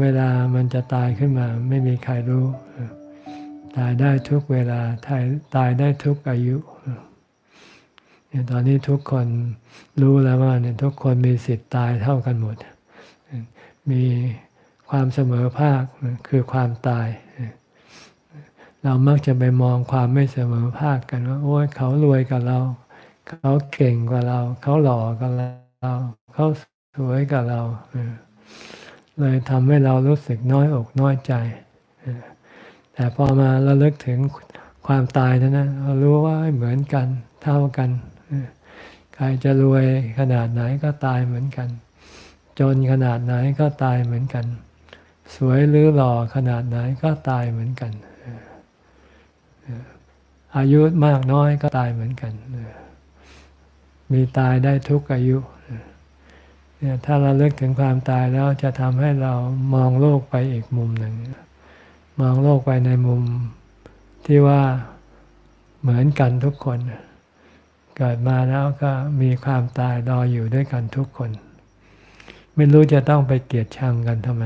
เวลามันจะตายขึ้นมาไม่มีใครรู้ ตายได้ทุกเวลาตายตายได้ทุกอายุเนี่ยตอนนี้ทุกคนรู้แล้วว่าเนี่ยทุกคนมีสิทธิ์ตายเท่ากันหมด มีความเสมอภาคคือความตาย เรามักจะไปมองความไม่เสมอภาคกันว่า โอ้ยเขารวยกับเรา เขาเก่งกว่าเรา เขาหล่อกว่าเรา เขาสวยกว่าเรา เลยทำให้เรารู้สึกน้อยอกน้อยใจ แต่พอมาเราเลิกถึงความตายนั้นเรารู้ว่าเหมือนกันเท่ากัน ใครจะรวยขนาดไหนก็ตายเหมือนกัน จนขนาดไหนก็ตายเหมือนกัน สวยหรือหล่อขนาดไหนก็ตายเหมือนกัน อายุมากน้อยก็ตายเหมือนกัน มีตายได้ทุกอายุ ถ้าเราเลิกถึงความตายแล้วจะทำให้เรามองโลกไปอีกมุมหนึ่ง มองโลกไปในมุมที่ว่าเหมือนกันทุกคน เกิดมาแล้วก็มีความตายรออยู่ด้วยกันทุกคน ไม่รู้จะต้องไปเกลียดชังกันทำไม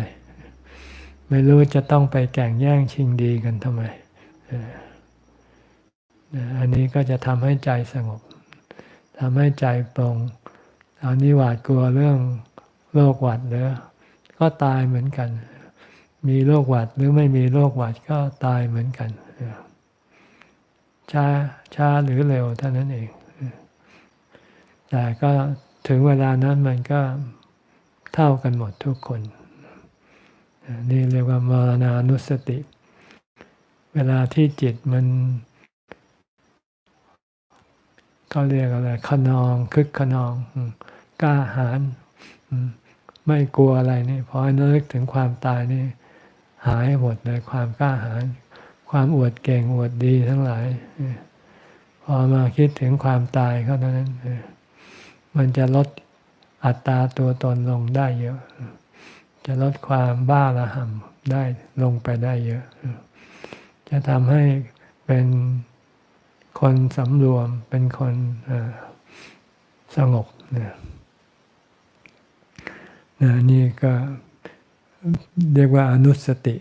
ไม่รู้จะต้องไปแข่งแย่งชิงดีกันทำไมอออันนี้ก็จะทำให้ใจสงบทำให้ใจปรง ตอนนี้หวาดกลัวเรื่องโรคหวัดเด้อก็ตายเหมือนกัน มีโรคหวัดหรือไม่มีโรคหวัดก็ตายเหมือนกันช้าช้าหรือเร็วเท่านั้นเอง แต่ก็ถึงเวลานั้นมันก็เท่ากันหมดทุกคน นี่เรียกว่ามรณานุสติ เวลาที่จิตมัน เขาเรียกอะไรขนองคึกขนองกล้าหาญไม่กลัวอะไรนี่พอนึกถึงความตายนี่ หายหมดเลยความกล้าหาญความอวดเก่งอวดดีทั้งหลายพอมาคิดถึงความตายเขาเท่านั้นเออมันจะลดอัตราตัวตนลงได้เยอะ จะลดความบ้าระห่ำได้ลงไปได้เยอะ จะทำให้เป็น คนสำรวมเป็นคนสงบนะนะนี่ก็เรียกว่าอนุสติ